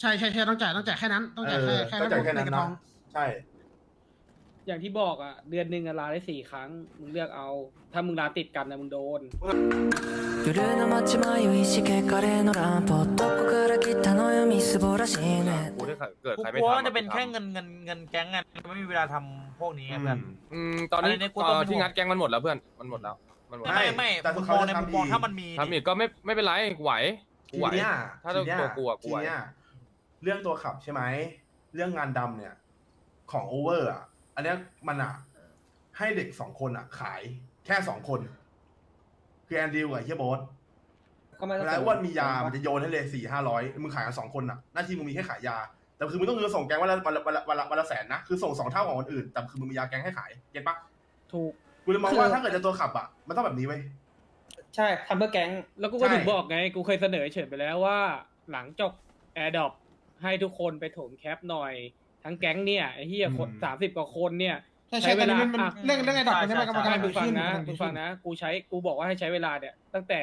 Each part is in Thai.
ใช่ใช่ใช่ต้องจ่ายต้องจ่ายแค่นั้น ต้องจ่าย เอ แค่ อ แค่ ต้องจ่ายแค่นั้น ใกระ นะ ทอง ใช่ อย่างที่บอกอ่ะ เดือนหนึ่งอะลาได้สี่ครั้ง มึงเลือกเอา ถ้ามึงลาติดกันนะมึงโดน ブルーの街迷いしけカレーのランプどこから来たのよみすぼらしいね กูถ้าเกิด กู ใคร ก ไม่ ลัว ทำ มันจะเป็น กูทำ แค่เงินเงินเงินแก๊งไงไม่มีเวลาทำพวกนี้ไงเพื่อน อืมตอนนี้ อันนี้กูต้อง เอ่อ เป็นห่วง ที่งัดแกงมันหมดแล้วเพื่อนมันหมดแล้วมันหมด ไม่ แล้ว ไม่ไม่ แต่ มุม เขา มอง จะ ใน ทำ มุมมอง อีก ถ้ามันมี ทำอีกก็ไม่ไม่เป็นไรกูไหวกู ที ไหว เนี้ย ถ้าตัว ทีเนี้ย กลัวกลัว ทีเนี้ย เรื่องตัวขับใช่ไหม เรื่องงานดำเนี่ย ของโอเวอร์อะ อันเนี้ยมันอะ ให้เด็กสองคนอะ ขายแค่สองคน คือแอนดิวกับเฮียโบสก็ไม่เวต้องลาอ้วนมียา มันจะโยนให้เลยสี่ห้าร้อยมึงขายกันสองคนอะ หน้าที่มึงมีแค่ขายยา แต่คือมึงต้องเงินส่งแก๊งวันละวันละวันละวันละวันละแสนนะ คือส่งสองเท่าของคนอื่น แต่คือมึงมียาแก๊งให้ขาย เก็ตปะถูก กูเลยมองว่าถ้าเกิดจะตัวขับอะ มันต้องแบบนี้เว้ย ใช่ทำเพื่อแก๊ง แล้วกูก็ใช่ถึงบอกไง กูเคยเสนอเฉินไปแล้วว่า หลังจบแอร์ดอป ให้ทุกคนไปโถมแคปหน่อย ทั้งแก๊งเนี่ยไอ้เหี้ยคนสามสิบกว่าคนเนี่ย ใช่ใช้ใช่เวตอนลานี้มันมันอะเรื่องเรื่องไอ้ดอกมันเนี่ยมันกำลังใช่ดีมึงฟังขึ้นนะมันกำลังมึดีงฟัขึ้งนนะ กูใช้ กูบอกว่าให้ใช้เวลาเนี่ย ตั้งแต่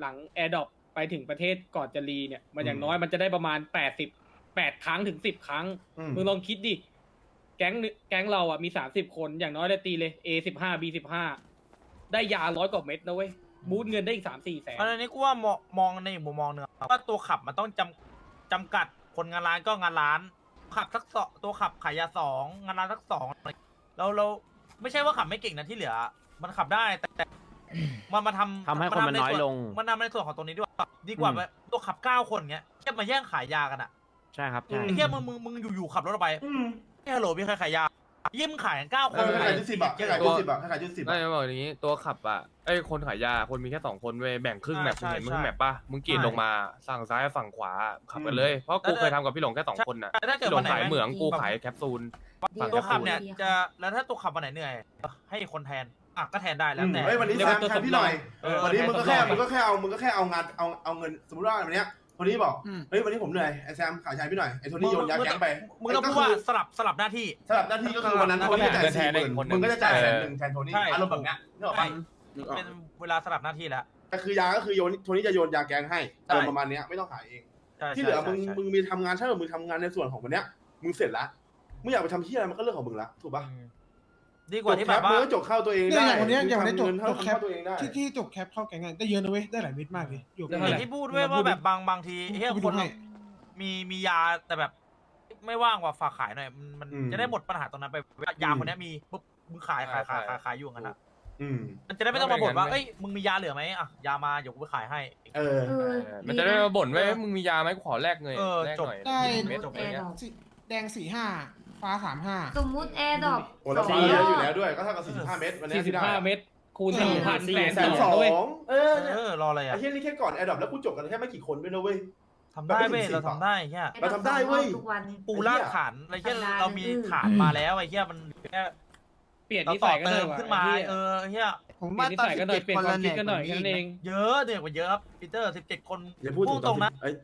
หลังแอร์ดอปไปถึงประเทศก่อนจะรีเนี่ย มันอย่างน้อยมันจะได้ประมาณแปดสิบแปดครั้งถึงสิบครั้ง อืม มึงลองคิดดิ แก๊งนึแก๊งเราอะมีสามสิบคน อย่างน้อยได้ตีเลย A สิบห้า B สิบห้า ได้ยาร้อยกว่าเม็ดนะเว้ย บูทเงินได้อีกสามสี่แสนอันนี้กูว่ามองมองในอีกมุมมองหนึงอะว่าตัวขับมันต้องจำจำกัด คนงานร้านก็งานร้าน ขับสักสองตัวขับขายยาสองงานร้านสักสองเราเราไม่ใช่ว่าขับไม่เก่งนะที่เหลือ มันขับได้แต่แต่มันมาทำทำให้คนมันน้อยลง มันทำในส่วนของตรงนี้ด้วยดีกว่าอืมแบบตัวขับเก้าคนเงี้ยแค่มาแย่งขายยากันอะใช่ครับใช่ไอ้เหี้ยมึงมึงมึงอยู่ๆขับรถออกไปอืมไอ้ฮัลโหลมีใครขายยา ยิ่มขายกันเก้าคเอนอให้ขายจุดสิบอะให้ขายจุดสิบอะให้ขายจุดสิบได้อะ บอกอย่างนี้ตัวขับอะไอ้ยคนขายยาคนมีแค่สองคนเว้ยแบ่งครึ่งแมปมึงเห็นมึงแมปป่ะมึงกรีดลงมาสั่งซ้ายฝั่งขวาขับกันเลยเพราะกูเคยทำกับพี่หลงแค่สองคนน่ะแต่ถ้าเกิดพี่หลวังนไหนขายแม่งเหมืองกูขายแคปซูล ฝั่งตัวขับแคปซูลเนี่ยจะแล้วถ้าตัวขับวันไหนเหนื่อยให้คนแทนอะก็แทนได้แล้วแต่เฮ้ยวันนี้เรียแซกมว่าตัวแทนพี่หน่อย เออวันนี้มึงก็แค่แทนมึงก็แค่เอามึงก็แค่เอางานเอาเอาเงินสมมติว่าวันเนี้ย โทนี่บอก อืม เฮ้ยวันนี้ผมเหนื่อยไอ้แซมขายชายพี่หน่อยไอ้โทนี่โยนยาแก๊งไปมึงต้องพูดว่าสลับสลับหน้าที่ สลับหน้าที่ก็คือวันนั้นโทนี่จ่ายสี่หมื่นมึงก็จะจ่ายแสนหนึ่งแทนโทนี่ใช่ อารมณ์แบบเนี้ยนึกออกปะเป็นเวลาสลับหน้าที่แล้วแต่คือยาก็คือโยนโทนี่จะโยนยาแก๊งให้ใช่ อารมณ์ประมาณเนี้ยไม่ต้องขายเอง ใช่ที่เหลือใช่มึงใช่มึงมีทำงานใช่ไหมมึงทำงานในส่วนของวันเนี้ยมึงเสร็จละมึงอยากไปทำที่อะไรมันก็เรื่องของมึงละถูกปะอืม ดีกว่าที่แบบจว่ามึงก็จบเข้าตัวเองเนี่ยได้อย่างวันเนี้ยอย่างวันเนี้ยจบมึงทำเงินจบแคปเข้าตัวเองได้ ที่ที่จบแคปเข้าแก๊งไงได้เยอะนะเว้ยได้หลายเม็ดมากเลยอยู่ได้กันเท่าอไหร่ย่างที่พูดด้วยว่าแบบบางบางทีเฮียกูไปคดูนให้ มีมียาแต่แบบ ไม่ว่างว่าฝากขายหน่อยมันมันอืมจะได้หมดปัญหาตรงนั้นไปยาคนเนี้ยมีปุ๊บมึงขายขายขายขายขายอยู่งั้นนะอืมมันจะได้ไม่ต้องมาบ่นว่าไม่เอ้ยมึงมียาเหลือไหมอะยามาเดี๋ยวกูไปขายให้ เออ เออมันจะได้มาบ่นว่าเอ้ยมึงมียาไหมกูขอแลกเงินเออแลกจบหน่อยได้เม็ดอะไรเงี้ย สีแดงสี่ห้า ฟ้าสามห้า สมมุติแอร์ดรอปโอ้เราสฟ้าองเยอะอยู่รแล้อวบด้วย ก็เท่ากับ45 เมตรวันนี้สี่สิบที่ได้ห้าเม็ดคูณเออสี่พันแสนแสสนองสอนะเว้ยงเออเออรออะไรไอ้อะเหี้ยนี่แค่ก่อนแอร์ดรอปแล้วกูจบกันแค่ไม่กี่คนด้วยนะเว้ย ทำได้เว้ยไม่ถึงสิบเราทำได้เฮียเราทำได้เว้ย ทุกวัน ปูรากฐานอะไรเฮียทำได้เรามีอืมฐานมาแล้วไอ้เฮียมันแค่เปลี่ยนเรานิต่สัอยกันหเติน่อมยว่ะขึ้นมาไอ้เหี้ยเออเฮียผมเปลี่ว่ายนนิตอนสัยสิกันบหน่อยเจ็ดเปลี่ยคนนความละคิดเนี่ยกันหน่อยแค่นั้นเอง เยอะเด็กกว่าเยอะครับปีเตอร์สิบเจ็ดคน อย่าพูดพูดตรงนะเอ้ย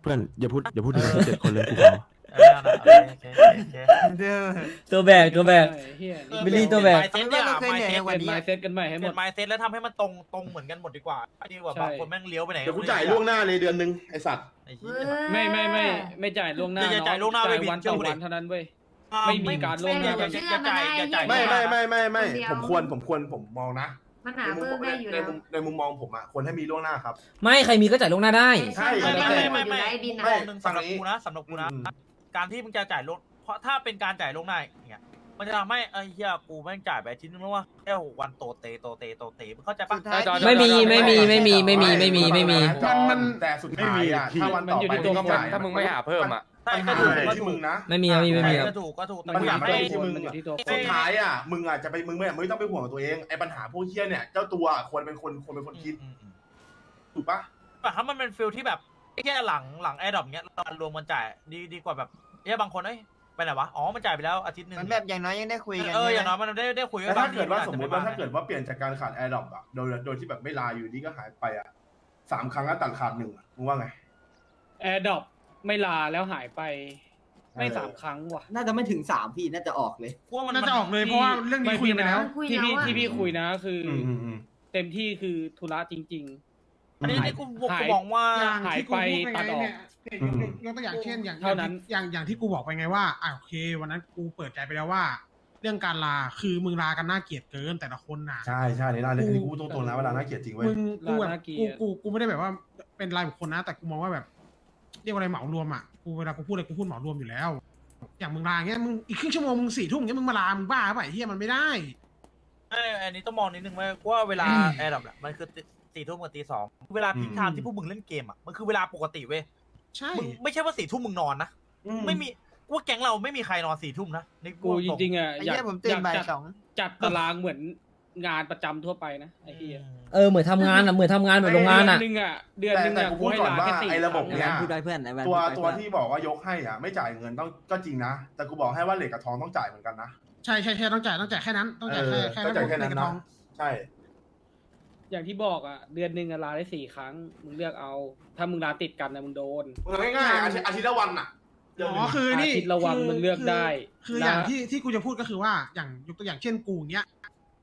เพื่อนอย่าพูดอย่าพูดถึงเจ็ดคนเลยกูขอ เออนั่นน่ะโอเคโอเคโอเคเด้อตัวแบกตัวแบกไอ้เหี้ยเออบิลลี่ตัวแบก เปลี่ยน mindset เราเคยเหนื่อยเนี่ยกว่าเปลี่ยนไมเซ็ตกันใหม่ให้เปหมลี่ด ยน mindset แล้วทำให้มันตรงตรงเหมือนกันหมดดีกว่าดีกว่าใช่บางคนแม่งเลี้ยวไปไหนเดี๋ยวกูจ่ายล่วงหน้าเลยเดือนหนึงไอสัตว์ ไอ้เอเหี้ยอไม่ไม่ไม่ไม่จ่ายล่วงหน้าอย่าเนาะจ่ายล่วงหน้าจ่ายเว้ยวันเชื่ต่ออกูดิ วันเท่านั้นเว้ย ไม่มีการล่วงหน้าอย่าอย่าจ่ายอย่าจ่าย ไม่ไม่ไม่ไม่ไม่คนเดียว ผมควรผมควรผมมองนะมันหาในมุมเพิ่มได้อยู่ในแล้วมุมในมุมมองผมอะควรให้มีล่วงหน้าครับ ไม่ใครมีก็จ่ายล่วงหน้าได้ ใช่ ไม่ไม่ไม่ไม่อยู่ไม่แล้วไอ้บินไม่อะหนึ่งสำหรับกูนะสำหรับกูนะอืม การที่มึงจะจ่ายล่วงเพราะถ้าเป็นการจ่ายลงหน้าอย่างเงี้ยมันจะทำให้ไอ้เหี้ยกูแม่งจ่ายไปอาทิตย์นึงแล้วว่าแค่หกวันโตเตโตเตโตเตมึงเข้าใจปะ ไม่มีไม่มีไม่มีไม่มีไม่มีไม่มี มันมันแต่สุดท้ายอะถ้าวันต่อมันอยู่ไปที่ตัวมึงจ่ายถ้ามึงไม่หาเพิ่มอะ ใช่ก็ถูกก็ถูกนะไม่มีไม่มีไม่มีครับ ก็ถูกก็ถูกแต่มันกูอยากไม่ให้ได้ที่มึงอะสุดท้ายอะมึงอะจะไปมึงไม่ไม่ต้องไปห่วงตัวเองไอ้ปัญหาพวกเฮี้ยเนี่ยเจ้าตัวควรเป็นคนควรเป็นคนคิดอืมอืมถูกปะ แต่ถ้ามันเป็นฟิลที่แบบ แค่หลังหลังแอร์ดรอปเงี้ยเรารวมกันจ่ายดีดีกว่าแบบเอ้ยบางคนเอ้ยไปไหนวะอ๋อมันจ่ายไปแล้วอาทิตย์หนึ่งมันแบบอย่างน้อยยังได้คุยกันเออใช่ไหมอย่างน้อยมันได้ได้คุยแล้วบาถ้างทีเกิดว่าอจสจะมมติไว่าถ้าเกิดว่าเปลี่ยนจากการขาดแอร์ดรอปอะโดยโดยที่แบบไม่ลาอยู่ดีก็หายไปอะสามครั้งก็ตัดขาดหนึ่งอะมึงว่าไงแอร์ดรอปไม่ลาแล้วหายไป ไม่เออสามครั้งว่ะ น่าจะไม่ถึงสามพี่น่าจะออกเลยกูว่ามันน่าจะออกเลยเพราะว่าเรื่องนี้คุยไปแล้วที่พี่ที่พี่คุยนะคือออืมอืมอืมเต็มที่คือธุระจริง อันนี้นี่กูกูหายมองว่า อย่างหายที่กูไปพูดไปตัดไงออกเนี่ยเนี่ยยกยกยกตัวอย่างเช่นอย่างเท่านั้น อย่างอย่างที่กูบอกไปไงว่าอะโอเค วันนั้นกูเปิดใจไปแล้วว่า เรื่องการลาคือมึงลากันน่าเกลียดเกินแต่ละคนน่ะ ใช่ใช่นี่น่าเลยอันนี้กูตรงๆนะเวลาน่าเกลียดจริงเว้ย มึงกูแบบลาน่าเกลีกูยดกูกูไม่ได้แบบว่าเป็นรายบุคคลนะ แต่กูมองว่าแบบ เรียกว่าอะไรเหมารวมอะกูเวลากูพูดอะไรกูพูดเหมารวมอยู่แล้ว อย่างมึงลาอย่างเงี้ยมึงอีกครึ่งชั่วโมงมึงสี่ทุ่มเงี้ยมึงมาลามึงบ้าป่ะไอ้เฮียมันไม่ได้ เอ้ยอันนี้ต้องมองนิดนึงว่าว่าเวลาแอร์ดับแหละมันคือ สี่ทุ่มกับตีสองเวลาพิกไทม์ที่พวกมึงเล่นเกมอะมันคือเวลาปกติเว้ยใช่มึงไม่ใช่ว่าสี่ทุ่มมึงนอนนะไม่มีว่าแก๊งเราไม่มีใครนอนสี่ทุ่มนะในกูจริงๆอะไอ้อยากเหี้ยผมตื่นบ่ายจัดสองจัดตารางเหมือนงานประจำทั่วไปนะไอ้เหี้ยเออเหมือนทำงานอะเหมือนทำงานแบบโรงงานอะ เดือนหนึงอะเดือนหนึงแต่อะแต่กูกูให้พูดก่อนลาแค่ว่าสี่ไอ้ระบบคงเนี้ยพูดได้เพื่อนไอ้แวนตัวพูดได้ตัวเพื่อนที่บอกว่ายกให้อะ ไม่จ่ายเงินต้องก็จริงนะ แต่กูบอกให้ว่าเหล็กกับทองต้องจ่ายเหมือนกันนะ ใช่ใช่ใช่ต้องจ่ายต้องจ่ายแค่นั้นต้องจ่ายเอแค่อแค่ต้องจ่ายแค่นั้นใกระนะทองใช่ อย่างที่บอกอะ เดือนหนึ่งอะลาได้สี่ครั้ง มึงเลือกเอา ถ้ามึงลาติดกันนะมึงโดน มึงง่ายๆอาทิตย์อาทิตย์ละวันอะเดืนหอ๋นึ่องคือนี่อาทิตย์ละวันคือมันเลือกได้คือนะอย่างที่ที่กูจะพูดก็คือว่าอย่างยกตัวอย่างเช่นกูเนี้ย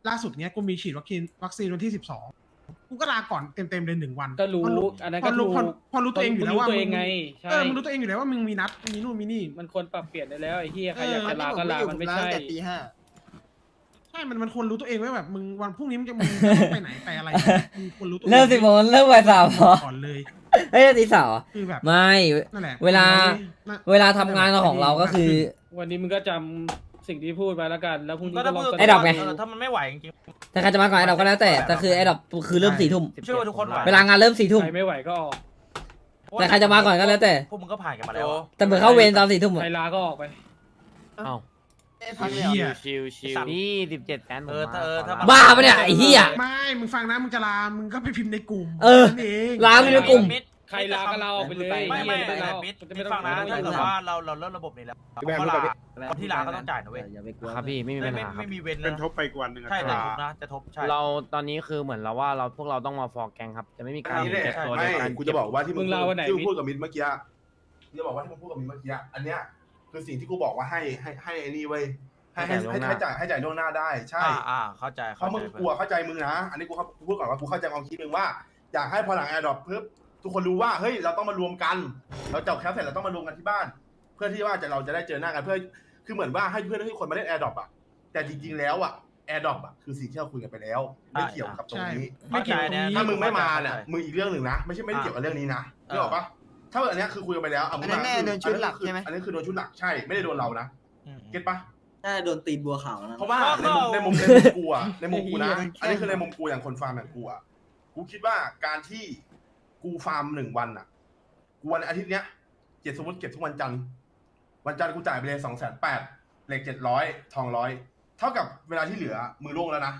ล่าสุดเนี้ยกูมีฉีดวัคซีนวัคซีนวันที่สิบสองกูก็ลาก่อนเต็มเต็มๆเลยหนึ่งวันก็รู้เพาะอันนั้นพก็อรู้ถูกพอพอรู้ตัวเองอยู่แล้วว่ามึงรู้ตัวเองมึไงใช่เออมึงรู้ตัวเองอยู่แล้วว่ามึงมีนัดมีนู่นมีนี่ มันควรปรับเปลี่ยนได้แล้วไอ้เหี้ยใครเอออยากจะลาก็ลามันไม่ใช่แต่ตีห้า ใช่มันมันควรรู้ตัวเองไว้แบบมึงวันพรุ่งนี้มึงจะมึงจะต้องไปไหนไปอะไรมึงควรรู้ตัวองเริ่มสิบโมงเริ่มบ่ายสามพอก่อนเลยเฮ้ยตีสาวอะคือแบบไม่ นั่นแหละเวลาน่ะเวลาทำงานของเราก็คือ วันนี้มึงก็จำสิ่งที่พูดไปแล้วกัน แล้วพรุ่งนี้ก็ก็ถ้าลองพูดเสนไอ้ดอกไงเถ้ามันไม่ไหวจริงแต่ใครจะมาก่อนไอ้ดอกก็แล้วแต่แต่คือไอ้ดอกคือเริ่มสี่ทุ่มๆเชื่อว่าทุกคนไหวเวลางานเริ่มสี่ทุ่ม ใครไม่ไหวก็ออกแต่ใครจะมาก่อนก็แล้วแต่ พวกมึงก็ผ่านกันมาแล้วอะแต่เหมือนเข้าเวรตอนสี่ทุ่มใครอะลาก็ออกไป เอ้ ยพักเลยเหรอ เหี้ย ชิวชิวไอ้สัตว์นี่สิบเจ็ดแสนเออถ้าเออถ้ามันบ้าปะเนี่ยไอ้เหี้ย ไม่ มึงฟังนะ มึงจะลา มึงก็ไปพิมพ์ในกลุ่มเออ นั่นเองลาไม่ได้กลุ่มมิดใครลาก็ลาออกไปเลย ไม่ไม่เหี้ยไม่ลามิดจะมิไม่ดต้อฟังนะไม่ถ้าต้เกิองดว่าเราเราเริ่มระบบนี้แล้วเขาลาคนที่ลาก็ต้องจ่ายนะเว้ยอย่าไปกลัวครับพี่ไม่มีไม่ปัญไม่หาครับ ไม่มีเว้นเป็นนะทบไปกวันหนึ่งใช่จะทุบนะจะทุบใช่ เราตอนนี้คือเหมือนเราว่าเราพวกเราต้องมาฟอร์แกงครับ จะไม่มีอักานรนี้แหละ เก็บตัวไม่ในการกูจะบอกว่าที่มึมึงงลาวันไหน ที่มึงมิดพูดกับมิตรเมื่อกี้กูจะบอกว่าที่มึงพูดกับมิตรเมื่อกี้อันเนี้ย คือสิ่งที่กูบอกว่าให้ให้ให้ไอ้นี่เว้ยให้ให้ให้ให้จ่ายให้จ่ายล่วงหน้าได้ใช่ อ่าอ่าเข้าใจเพราะมึงใจกลัวเข้าใจมึงนะ อันนี้กูเข้ากูพูดก่อนว่ากูเข้าใจความคิดมึงว่า อยากให้พอหลังแอร์ดรอปปุ๊บทุกคนรู้ว่าเฮ้ยเราต้องมารวมกัน เราจบแคปเสร็จเราต้องมารวมกันที่บ้าน เพื่อที่ว่าจะเราจะได้เจอหน้ากันเพื่อคือเหมือนว่าให้เพื่อนทุกคนมาเล่นแอร์ดรอปอะแต่จริงๆแล้วอะแอร์ดรอปอะคือสิ่งที่เราคุยกันไปแล้ว ไม่เกี่ยวกับตรงนี้ ไม่เกี่ยวกับตรงนี้ ถ้ามึงไม่มาเนี่ยมึงอีกเรื่องหนึ่งนะ ไม่ใช่ไม่ได้เกี่ยวกับเรื่องนี้นะนึกออกปะ ถ้าอันเนี้ยคือคุยกันไปแล้วะมึงอันนั้นแน่โดนชุดหลักใช่ไหม อันนี้คือโดนชุดหลักใช่ไม่ได้โดนเรานะอืมเก็ตปะน่าจะโดนตีนบัวขาวนะเพราะว่าก็ในมุมก็ในมุมในมุมกูอะในมุมกูนะไอ้เหี้ยอันนี้คือในมุมกูอย่างคนฟาร์มอย่างกูอะกูคิดว่าการที่กูฟาร์มหนึ่งวันอะกูวันอาทิตย์เนี้ยเจ็ดสมมติเก็บทุกวันจันทร์วันจันทร์กูจ่ายไปเลยสองแสนแปดเหล็กเจ็ดร้อยทองร้อยเท่ากับเวลาที่เหลือมือโล่งแล้วนะ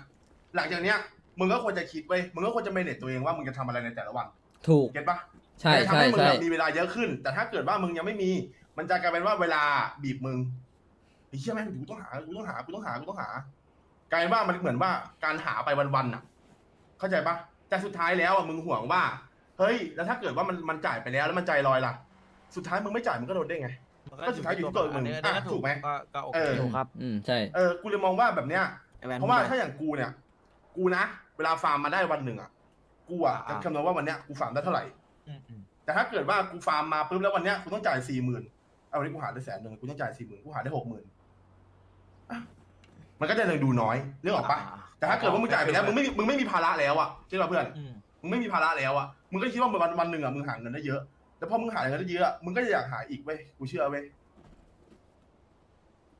หลังจากเนี้ยมึงก็ควรจะคิดไว้ยมึงก็ควรจะเมเนจตัวเองว่ามึงจะทำอะไรในแต่ละวัน ถูก เก็ตปะ ใช่มันจะทำใช่ให้มึงใช่อะมีเวลาเยอะขึ้น แต่ถ้าเกิดว่ามึงยังไม่มี มันจะกลายเป็นว่าเวลาบีบมึงไอ้เชี่ยแม่งกูต้องหากูต้องหากูต้องหากูต้องหากลายเป็นว่ามันเหมือนว่าการหาไปวันๆน่ะ เข้าใจปะแต่สุดท้ายแล้วอะมึงห่วงว่า เฮ้ย แล้วถ้าเกิดว่ามันมันจ่ายไปแล้วแล้วมันใจลอยล่ะ สุดท้ายมึงไม่จ่ายมึงก็โดนได้ไง ก็สุดท้ายอยู่ที่ตัวมึงอันนี้อะอันนี้ถูกไหมก็ก็โอเอเคอถูกครับ อืมใช่เออกูเลยมองว่าแบบเนี้ยไอ้แวนเพราะว่าถ้าอย่างกูเนี่ย กูนะ เวลาฟาร์มมาได้วันหนึ่งอะกูอะจะคำนวณว่าวันเนี้ยกูฟาร์มได้เท่าไหร่อืมอืม แต่ถ้าเกิดว่ากูฟาร์มมาปุ๊บแล้ววันเนี้ยกูต้องจ่ายสี่หมื่นเอาวันนี้กูหาได้แสนหนึ่งกูต้องจ่ายสี่หมื่นกูหาได้หกหมื่นมันก็จะยังดูน้อยนึกออกปะาแต่ถ้าเกิดว่ามึงจ่ายไปแล้วมึงไม่มีมึงไม่มีภาระแล้วอะใช่ป่ะเพื่อนอืมมึงไม่มีภาระแล้วอะมึงก็คิดว่าวันวันหนึ่งอะมึงหาเงินได้เยอะแล้วพอมึงหาเงินได้เยอะมึงก็จะอยากหาอีกเว้ยกูเชื่อเว้ย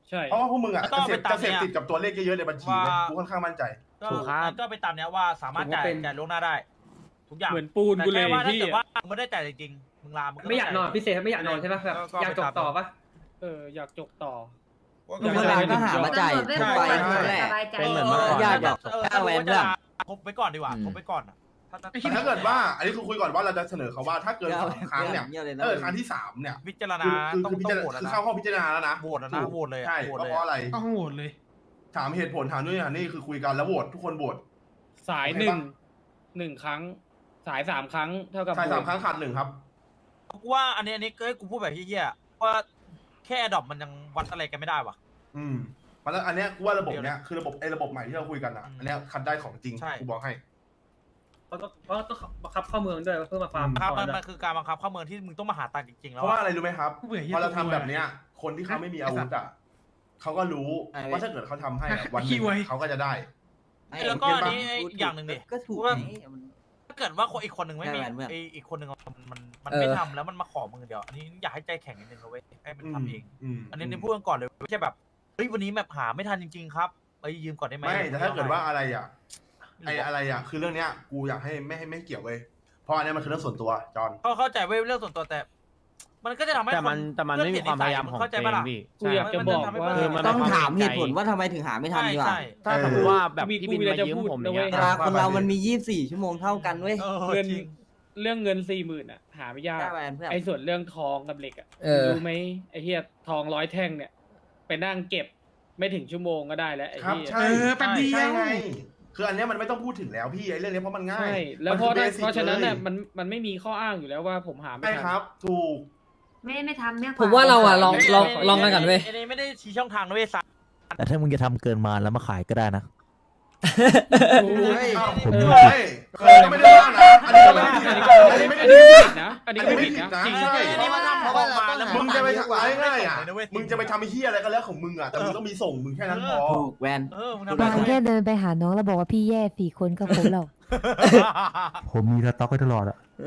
ใช่เพราะว่าพวกมึงอะแล้วก็จะเสพไปตามจะเสพเนี่ยติดกับตัวเลขเยอะๆในบัญชีเว้ยว่ากูค่อนข้างมั่นใจก็ถูกครับก็ไปตามเนี้ยว่าสามารถจ่ายผมว่าเป็นจ่ายล่วงหน้าได้ ทุกอย่างเหมือนปูนแต่กูเลยแค่ว่าถ้าพี่เกิดว่ามึงไม่ได้จ่ายจริงๆมึงลามึงไม่อยากนอนต้งพิเศษไม่อยากนอนใช่ปะแบบอยากจบต่อปะเอออยากจบต่อเพื่อนเราก็หามาจ่ายทุกไปเท่าแหละ เป็นเหมือนเมื่อก่อน ญาติบอกเออก้าแวนเพื่อนทบไปก่อนดีกว่าอืมทบไปก่อนอะถ้าถ้าแต่ถ้าเกิดว่า อันนี้คือคุยก่อนว่าเราจะเสนอเขาว่าถ้าเกินสามครั้งเนี่ยเงียบเลยนะเออครั้งที่สามเนี่ยพิจารณาคือคือต้องคือพิต้จารองโหวตแล้วคือนะเข้าห้องพิจารณาแล้วนะโหวตแล้วนะถูกโหวตเลยอะใช่โหวตเพเลยราะอะอะไรต้องโหวตเลย ถามเหตุผลถามนู่นถามนี่คือคุยกันแล้วโหวตทุกคนโหวต สายโอเคหนึ่งปะหนึ่งครั้ง สายสามครั้งเท่ากับใช่สามครั้งขาดหนึ่งครับ กูว่าอันนี้อันนี้ก็ให้กูพูดแบบเฮี้ยๆว่าแค่ดอกมันยังวัดอะไรกันไม่ได้ว่ะ อืมมันแล้วอันเนี้ยกูว่าระบบเนี้ยคือระบบไอ้ระบบใหม่ที่เราคุยกันอะอืมอันเนี้ยคัดได้ของจริงใช่ กูบอกให้เขาต้องเขาต้องบังคับเข้าเมืองด้วยเพื่อมาฟาร์มครับก่มัอนนมันคือการบังคับเข้าเมืองที่มึงต้องมาหาตังค์จริงๆเพแล้วราะว่าอะอะไรรู้ไหมครับกูเบื่อเหี้ยพอเราตัวทำกูแบบเนี้ย คนที่เขาไม่มีอาวุธอะเขาก็รู้ไอ้เว้ยว่าถ้าเกิดเขาทำให้อะวันหขี้นึ่งเว้ยเขาก็จะได้ แล้วก็อันนี้อีกอย่างหนึ่งดิ ก็ถูกว่าไงมันถ้า เกิดว่าคนอีกคนหนึ่งไม่มีได้แหวนเพื่อน ไออีกคนหนึ่งมันมันมันเออไม่ทำแล้วมันมาขอมึงเดียวอันนี้อยากให้ใจแข็งนิดนึงเอาไว้ยให้มันทำเองมอันนี้ในพูดกันก่อนเลยไม่ใช่แบบเฮ้ยวันนี้แบบหาไม่ทันจริง ๆ ครับไปยืมก่อนได้ไหมไม่แต่ถ้าเกิดว่าอะไรอะไออะไรอะ คือเรื่องเนี้ย กูอยากให้ไม่ให้ไม่เกี่ยวเว้ยเพราะอันเนี้ยมันคือเรื่องส่วนตัวจอน เขาเข้าใจเว้ยเรื่องส่วนตัวแต่ มันก็จะทำให้แต่มันคแต่มันไม่มีความพยายามของเข้าใจตัวเอปะงล่ะพี่กูอยากจะบอกว่า คือมันต้องเป็นควถามเห็เหนใจตุผลว่าทำไมถึงหาไม่ทันดีกว่าใช่ถ้าสมมติว่าแบบมีพี่กูบินมีอะไรมาจะยืมพูดผมอนะย่างเว้เงี้ยยเวลาคนเรามันมี 24 ชั่วโมงเท่ากันเว้ยเออเงินจริงเรื่องเงินสี่หมื่นอะ หาไม่ยากได้แหวนเพื่อนไอ้ส่วนเรื่องทองกับเหล็กอะเออรู้ไหมไอ้เฮียทองร้อยแท่งเนี่ย ไปนั่งเก็บไม่ถึงชั่วโมงก็ได้แล้วไอ้ครับเฮียใช่เออแป๊บเดียวใช่ไงคืออันเนี้ยมันไม่ต้องพูดถึงแล้วพี่ไอ้เรื่องเนี้ยเพราะมันง่ายใช่แล้วมันเพคือราะถ้า basic เพราะฉะนั้นน่ะเลยมันมันไม่มีข้ออ้างอยู่แล้วว่าผมหาไม่ใช่ทันครับ ถูก ไม่ไม่ทำเนี่ยผมว่าเราอะลองไม่ลองไม่ลองกันก่อนเว้ยอันนี้ไม่ได้ชี้ช่องทางนะเว้ยสัตว์แต่ถ้ามึงจะทำเกินมาแล้วมาขายก็ได้นะเฮ้ยผมเฮ้ยเคยก็ไม่ได้ว่านะอันนี้ก็ไม่ได้ผิดอันนะนี้อันก็นี้ไม่ได้ไม่ผิผิดดนะนะ อันนี้ก็ไม่ผิดนะจริงใช่เพราะว่าถ้าเพราะว่าเราต้องมึงจะไปทำอะไรง่ายอะส่งเลยนะเว้ยมึงจะไปทำไอ้เหี้ยอะไรก็แล้วของมึงอะแต่มึงต้องมีส่งมึงแค่นั้นพอถูกแวนเออมึงถูทำกบางไหมแค่เดินไปหาน้องแล้วบอกว่าพี่แย่สี่คนก็ครบแล้วผมมีสต็อกไว้ตลอดอะ เ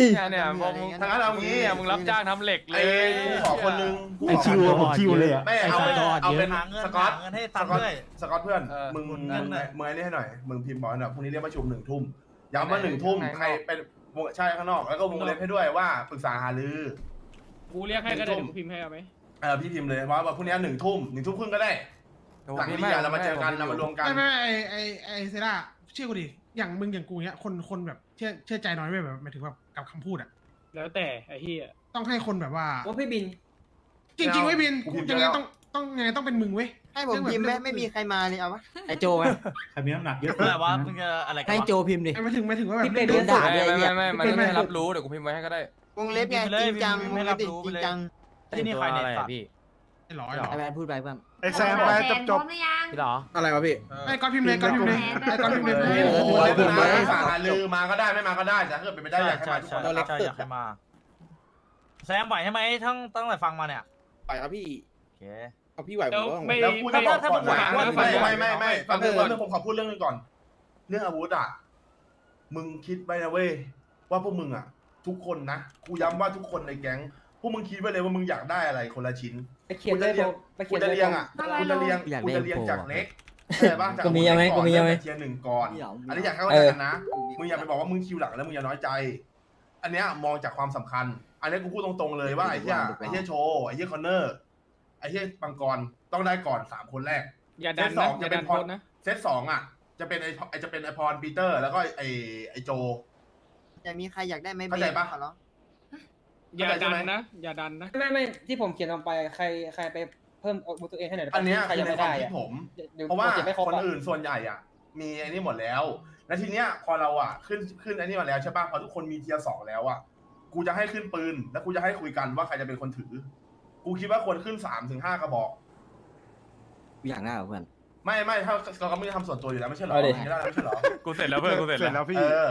นี่ยเนี่ยพอมึงทางนั้นเอางี้เนี่ยมึงรับจ้างทำเหล็กเลไอ้ยกูขอคนนึงกูไอขอคิวคนนึงผมคิวเลยอะไม่เอาเป็นเอาเป็นหาเงินสกอต หาเงินให้สตันกอตด้วย สกอตเพื่อนเออมึงหมุนมึเงิงนหน่อยมึงไอ้นี่ให้หน่อย มึงพิมพ์บอกให้หน่อยพรุ่งนี้เรียกประชุมหนึ่งทุ่มย้ำว่าไหนหนึ่งทุ่มไหนใครเป็นวงใช่ข้างนอก แล้วก็วงเล็บให้ด้วยว่าปรึกษาหารือกูเรียกให้ก็ได้เดี๋ยวกูพิมพ์ให้เอาไหมเออพี่พิมพ์เลยว่าแบบพรุ่งนี้หนึ่งทุ่มหนึ่งทุ่มครึ่งก็ได้หลังเรียนเรามาเจอกันเรามารวมกัน ไม่ไม่ไม่ไอไอไอเซร่าเชื่อกูดิอย่างมึงอย่างกูเนี้ยคนคนแบบ เชื่อเชื่อใจน้อยเว้ยแบบหมายถึงแบบกับคำพูดอะ แล้วแต่ไอ้เฮียต้องให้คนแบบว่า ว่าพี่บิน จริงๆไว้ยบินกูพิมพ์ยังไงแล้วต้องต้องยังไงต้องเป็นมึงเว้ย ให้ผมพิมพ์ไหมไม่มีใครมาเลยเอาวะไอโจไหมใครมีน้ำหนักเยอะอะไรวะมึงจะอะไรกันให้วะโจพิมพ์ดิไอ้มาถึงมาถึงว่าแบบพี่เป็นเรื่องด่าไม่ด้วยไอ้เหี้ไม่ยไม่มันไม่ให้รับรู้เดี๋ยวกูพิมพ์ไว้ให้ก็ได้ วงเล็บไงจริงจังวงเล็บดิจริงจัง ที่นี่ใครเนี่ยอะไรสัอะตว์พี่ ไอ้หลอยหรอไอแวนพูดไปเพื่อนไอ้แซมไปจบจบหรือยัง พี่เหรอ อะไรวะพี่ ไอ้ก้อนพิมพ์เลยก้อนพิมพ์เลยไอ้ก้อนพิมพ์เลยโอ้พิมพ์โหเลยเล่นนะปรึกษาหารือมาก็ได้ไม่มาก็ได้แต่ถ้าเกิดเป็นไปได้อยากให้ใช่มาทุกใช่คนใช่นะครับใช่อยากให้มาแซมไหวใช่ไหมทั้งตั้งแต่ฟังมาเนี่ยไปครับพี่โอเคเอาพี่ไหวผแล้วมก็ต้องไม่แล้วกูไม่จะบอกถ้าก่อนมึงนะหวังว่าไม่ไม่ไม่ไม่ฟัฟังงเถเรื่อะองเรื่องผมขอพูดเรื่องนึงก่อน เรื่องอาวุธอะมึงคิดไว้นะเว้ยว่าพวกมึงอะ ทุกคนนะกูย้ำว่าทุกคนในแก๊ง พวกมึงคิดไว้เลยว่ามึงอยากได้อะไรคนละชิ้น ไปเขียนเลยผมไปกูเขียนจะเลยเรียงอะอะไรกูจะเรียงอยากกูได้จะเรียงโปรจากเล็กเข้าใจปะจากกูมียังไหมกูมียังไหม เทียร์หนึ่งก่อนมีเหรอมีเหรออัอันนี้อยากให้เข้าเอใจอกันนะ มึงอย่าไปบอกว่ามึงคิวหลังแล้วมึงอย่าน้อยใจ อันเนี้ยมองจากความสำคัญ อันนี้กูพูดตรงๆเลยว่าไอ้เหี้ยไอ้เหี้ยโชว์ไอ้เหี้ยคอนเนอร์ไอ้เหี้ยปังกรต้องได้ก่อนสามคนแรก อย่าดันเซตสนะองอย่าจะเป็ดันนพโทรษนะ เซตสองอะ จะเป็นไอ้ไอ้จะเป็นไอพรปีเตอร์ แล้วก็ไอ้ไอ้โจจะมีใครอยากได้ไหมเข้าใจปะ ขอร้อง อย่าเข้าใจดัใช่นไหมนะ อย่าดันนะ ไม่ไม่ที่ผมเขียนลงไปใครใครไปเพิ่มอาวุธตัวเองให้หน่อยได้ปะอันเนี้ยใครคือยังในไม่ความได้คิดอะผม ดี๋ยเพราะว่าดี๋ยไม่ครบคนอะ อื่นส่วนใหญ่อะ มีไอ้นี่หมดแล้ว แล้วทีเนี้ยพอเราอะขึ้นขึ้นไอ้นี่มาแล้วใช่ป่ะพอทุกคนมีเทียร์สองแล้วอะกูจะให้ขึ้นปืน แล้วกูจะให้คุยกันว่าใครจะเป็นคนถือ กูคิดว่าควรขึ้นสามถึงห้ากระบอก อยากได้เหรอเพื่อน ไม่ไม่ถ้าเราก็ไม่ได้ทำส่วนตัวอยู่แล้วไม่ใช่เหรอเอาดิ ไม่ได้แล้วไม่ใช่เหรอกูเสร็จแล้วเพื่อนกูเสร็จแล้ว เออ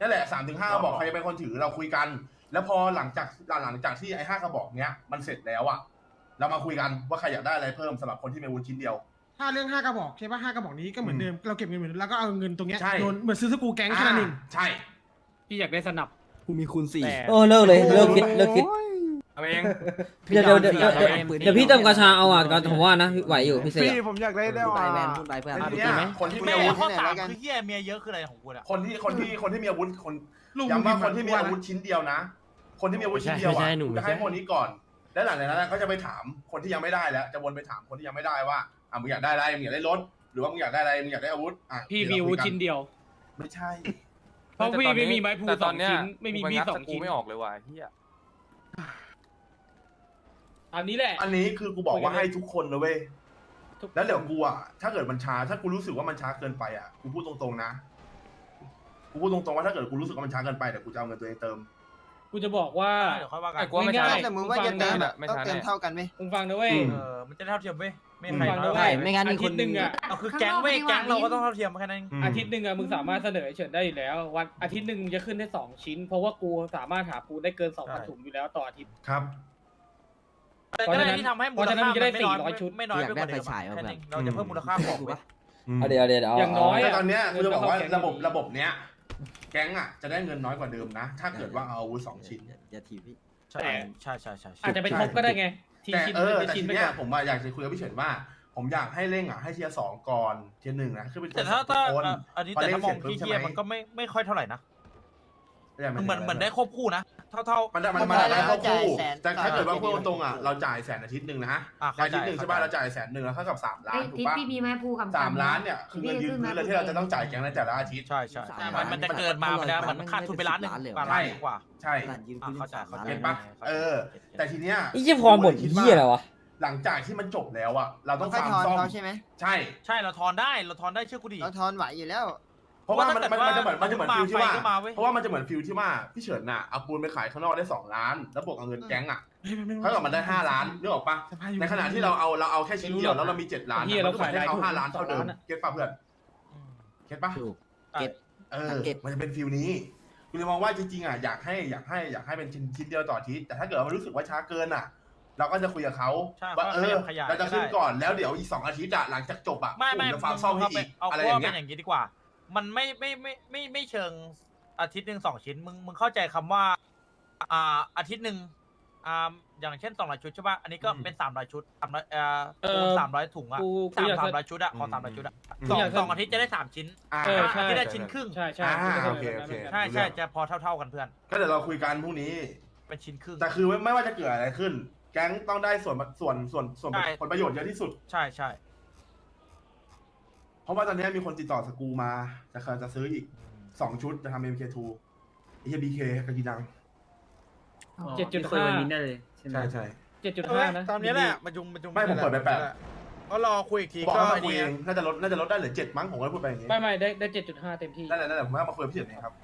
นั่นแหละสามถึงห้ากระบอกใครจะเป็นคนถือเราคุยกัน แล้วพอหลังจากหลังจากที่ไอ้ห้ากระบอกเนี้ยมันเสร็จแล้วอะเรามาคุยกันว่าใครอยากได้อะไรเพิ่มสำหรับคนที่มีอาวุธชิ้นเดียว ถ้าเรื่องห้ากระบอกใช่ป่ะห้ากระบอกนี้ก็เหมือนเดิมเราเก็บเงินเหมือนเดิมแล้วก็เอาเงินตรงเนี้ยใช่โดนเหมือนซื้อสกรูแก๊งแค่นั้นเองใช่ พี่อยากได้สนับกูมีคูณสี่แต่โอ้เลิกเลยเลิกคิดเลิกคิดเอาเองเดี๋ยวเดี๋ยวเดี๋ยวเดี๋ยวพี่เดี๋ยวเอาปืนเดี๋ยวพี่เติมกระชาเอาอะก็ผมว่านะไหวอยู่พี่เสกผมอยากได้ได้พูดไปว่ะแวนพูดไปเพื่อนแล้วเอาทีไปเนี้กินยไหมคนที่มีแม่อาวุธข้อสามที่ไหนแล้วกันคือเฮียเมียเยอะคืออะไรของกูเนี่ยคนที่คนที่คนที่มีอาวุธคนลูกย้ำว่ามึงคนที่มีอาวุธชิ้นเดียวนะ คนที่มีอาวุธชิ้นเดียวไม่อะใช่หนูจะให้ไม่ใช่คนนี้ก่อน แล้วหลังจากนั้นก็จะไปถามคนที่ยังไม่ได้แล้ว จะวนไปถามคนที่ยังไม่ได้ว่าอะมึงอยากได้อะไรมึงอยากได้รถหรือว่ามึงอยากได้อะไรมึงอยากได้อาวุธอะพี่มีเดี๋ยอาวุธคุยกันชิ้นเดียว ไม่ใช่ เพราะพี่ไม่มีไม้พลูแต่สตออนงเนี้ยชิ้นไม่มีกูปมีดงัดสอแต่งกูชิ้นไม่ออกเลยว่ะเฮียอันนี้แหละ อันนี้คือกูบอกว่าให้ทุกคนนะเว้ย ทุก แล้วเดี๋ยวกูอะ ถ้าเกิดมันช้า ถ้ากูรู้สึกว่ามันช้าเกินไปอะ กูพูดตรงๆนะ กูพูดตรงๆว่าถ้าเกิดกูรู้สึกว่ามันช้าเกินไปเดี๋ยวกูจะเอาเงินตัวเองเติม กูจะบอกว่า เดี๋ยวค่อยว่ากันไอ้กูว่าไม่ใช่ง่ายๆแต่มึงว่าจะเติมไม่ต้องช้าเติมแน่ เท่ากันไหมมึงฟังนะเว้ย อืม เออมันจะเท่าเทียมเว้ยไม่ใครฟังน้อยนะกว่าเว้ยใครไม่งั้นอีอากคทินตย์หหนึ่นึ่งงอะเอาคือแก๊งเว้ยแก๊งเราก็ต้องเท่าเทียมแค่นั้นเอง อาทิตย์หนึ่งอะมึงสามารถเสนอเฉินได้อยู่แล้ว วันอาทิตย์หนึ่งมึงจะขึ้นได้สองชิ้น เพราะว่ากูสามารถหาปูนได้เกินสองพันใช่ ถุงอยู่แล้วต่ออาทิตย์ ครับ แต่เพราะก็ฉะเลนั้ยนที่ทำให้มูเพราะลฉะนั้นค่ามันจะได้ไม่น้อย400ชุด ไม่น้อยไปกว่าเดิมอยากได้ไฟฉายอะว่ะแค่นั้นเองเพื่อนเราจะเพิ่มมูลค่าของเว้ย เอาเดี๋ยวเดี๋ยวเดี๋ยวอย่างน้อย แต่อะตอนเนี้ยกูจะบอกว่าเงินเข้าแก๊งระบบระบบเนี้ย แก๊งอะจะได้เงินน้อยกว่าเดิมนะ ถ้าเกิดว่าเอาอาวุธสองชิ้น อย่าถีบพี่ ใช่ใช่ใช่ใช่ใช่อาจจะเป็นทบก็ได้ไง ทีแต่ชิ้นเออเป็นแต่ชิ้ทีนไปเนี้ก่ยอนผมอะอยากจะคุยกับพี่เฉินว่า ผมอยากให้เร่งอะให้เทียร์สองก่อนเทียร์หนึ่งนะขึ้นเป็นแต่ถ้าถ้าคน อะอันนี้พอแต่เล่นถ้ามองเสร็จปุ๊บที่เทียใช่ไหม มันก็ไม่ไม่ค่อยเท่าไหร่นะได้ไหเหมือนเหมือนได้ควบคู่นะ เท่าเท่า มันได้มันมันมันได้ได้แล้วเข้าคู่จ่ายแสนแต่ถ้าเกิดว่าต่อพูดอาทิตย์ตรงๆอะเราจ่ายแสนอาทิตย์หนึ่งนะอะอาเข้าใจทิตย์หนึ่งใช่ป่ะเข้าใจเราจ่ายแสนหนึ่งแล้วเท่ากับสามล้านเอ้ยถูกทิศป่ะพี่มีไหมภูคำสามล้านเนี่ยคือเงินยืมพื้นเลยที่เราจะต้องจ่ายแก๊งในแต่ละอาทิตย์ ใช่ใช่สามแต่ล้านมันมันจะเกินมามันจะเหมือนขาดทุนไปล้านหนึ่งล้านเลยเหรอกว่าล้านกว่า ใช่ขนาดยืมอะพื้นเข้าใจสามล้านเข้าใจ เห็นปะเออ แต่ทีเนี้ยไอ้เหี้ยพรบ่นเหี้ยอะไรวะ หลังจากที่มันจบแล้วอะเราต้องค่อยฟาร์มทอนซ่อมเขาใช่ไหมใช่ ใช่เราทอนได้เราทอนได้เชื่อกูดิ เราทอนไหวอยู่แล้ว เพราะว่ามันเพราะมันว่ามันจะเหมือนมันจะเหมือนฟิลที่ว่าไฟก็มาเว้ยเพราะว่ามันจะเหมือนฟิลที่ว่าพี่เฉินน่ะเอาปูนไปขายข้างนอกได้สองล้าน แล้วบวกกับเงินแก๊งอะเท่ากับมันได้ห้าล้านนึกออกปะในขณะที่เราเอาเราเอาแค่ชิ้นเดียวแล้วเรามีเจ็ดล้านเหี้ยมันก็เหมือนเราขายให้เขาได้ห้าล้านถูกเท่าเดิมสองล้านอะเก็ตปะเพื่อนอืมเก็ตปะถูกอะเก็ตเออสังเกตมันจะเป็นฟิลนี้กูเลยมองว่าจริงๆอะอยากให้อยากให้อยากให้เป็นชิ้นชิ้นเดียวต่ออาทิตย์แต่ถ้าเกิดว่ามันรู้สึกว่าช้าเกินอะ เราก็จะคุยกับเขาใช่ว่าว่าเออขยับขยายเราจะขึ้นก็ได้ก่อนแล้วเดี๋ยวอีกสองอาทิตย์อะหลังจากจบอะไม่ไม่ผมจะฟาร์มซ่อมให้อีกเอาอะไรเพอราะย่างว่าเงี้ยเป็นอย่างนี้ดีกว่า มันไม่ไม่ไม่ไม่ไม่เชิงอาทิตย์หนึ่งสองชิ้นมึงมึงเข้าใจคำว่า อ่าอาทิตย์หนึ่งอ่าอย่างเช่นสองร้อยชุดใช่ป่ะอันนี้ก็เป็นสามร้อยชุดสามร้อยเอ่อเออสามร้อยถุงอะกูกูสามอยากสามจะร้อยชุดอะขอสามร้อยชุดอะอืมสองอยากจะสองอาทิตย์จะได้สามชิ้นอ่า เออใช่ อาทิตย์ละชิ้นครึ่งใช่ใช่อ่ากูจะโอเคสนโอเคแบบนั้นใช่ใช่จะพอเท่า ๆกันเพื่อน ก็เดี๋ยวเราคุยกันพรุ่งนี้ เป็นชิ้นครึ่ง แต่คือไม่ไม่ว่าจะเกิดอะไรขึ้น แก๊งต้องได้ส่วนส่วนส่วนส่วนใช่ ผลประโยชน์เยอะที่สุด ใช่ใช่เพ ราะว่าตอนนี้มีคนติดต่อสกรูมาจะเคยจะซื้ออีกสองชุดจะทำ MK2 ไอ้เหี้ย BK กากีดังเจ็ดจุดห้าใช่ใช่ เจ็ดจุดห้านะ ตอนนี้แหละมาจุงมาจุงไม่ผมเปิดไปแปด ก็รอคุยอีกทีบอกก็ให้มาไอ้คุยนี่เองน่าจะลดน่าจะลดได้เหลือเจ็ดมั้งผมก็พูดไปอย่างงี้ ไม่ไม่ได้ได้เจ็ดจุดห้าเต็มที่ นั่นแหละนั่นแหละผมว่ามาคุยกับพี่เฉินเองครับ